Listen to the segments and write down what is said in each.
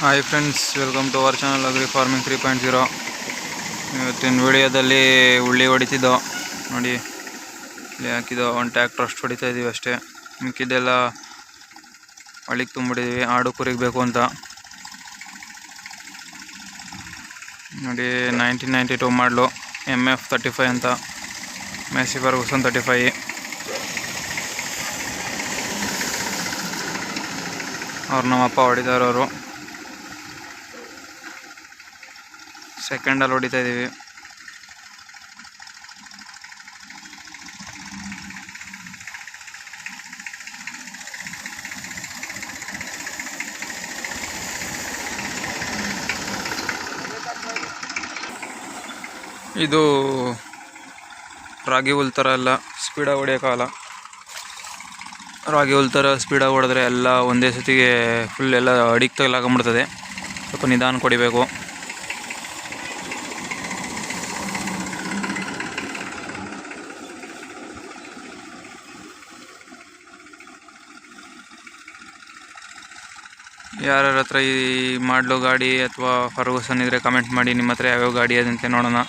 Hi friends welcome to our channel agri farming three point zero ಇವತ್ತಿನ ವಿಡಿಯೋದಲ್ಲಿ ಉಳ್ಳಿ ಹೊಡಿತಿದ್ದೋ, ನೋಡಿ, ಇಲ್ಲಿ ಹಾಕಿದ್ದೋ ಒಂದು ಟ್ಯಾಕ್ಟ್ರ್ ಅಷ್ಟು ಹೊಡಿತಾ ಇದ್ದೀವಿ ಅಷ್ಟೇ. ಮಿಕ್ಕಿದ್ದೆಲ್ಲ ಹಳಿಗೆ ತುಂಬಿಡಿದ್ವಿ ಆಡು ಕುರಿಗೆ ಬೇಕು ಅಂತ. ನೋಡಿ ನೈನ್ಟೀನ್ ನೈಂಟಿ ಟೂ ಮಾಡಲು ಎಂ ಎಫ್ ತರ್ಟಿ ಫೈವ್ ಅಂತ. ಮೆಸಿ ಗುಸನ್ ತರ್ಟಿ ಫೈ ಅವ್ರು ನಮ್ಮಪ್ಪ ಹೊಡಿತಾ ಸೆಕೆಂಡಲ್ಲಿ ಹೊಡಿತಾ ಇದ್ದೀವಿ ಇದು ರಾಗಿ ಹುಲ್ ಥರ ಎಲ್ಲ ಸ್ಪೀಡಾಗಿ ಹೊಡೆಯೋಕ್ಕಾಗಲ್ಲ ರಾಗಿ ಹುಲ್ ಥರ ಸ್ಪೀಡಾಗಿ ಹೊಡೆದ್ರೆ ಎಲ್ಲ ಒಂದೇ ಸತಿಗೆ ಫುಲ್ ಎಲ್ಲ ಅಡಿಗೆ ಹಾಕೊಂಡ್ಬಿಡ್ತದೆ ಸ್ವಲ್ಪ ನಿಧಾನ ಕೊಡಿಬೇಕು. ಯಾರ್ಯಾರ ಹತ್ರ ಈ ಮಾಡ್ಲೋ ಗಾಡಿ ಅಥವಾ ಫರ್ಗೂಸನ್ ಇದ್ದರೆ ಕಮೆಂಟ್ ಮಾಡಿ ನಿಮ್ಮ ಹತ್ರ ಯಾವ್ಯಾವ ಗಾಡಿ ಅದಂತೆ ನೋಡೋಣ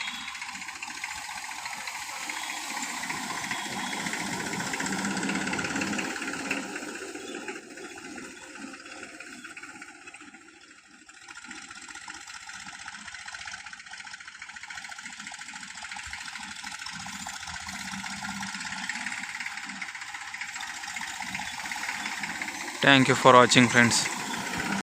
thank you for watching friends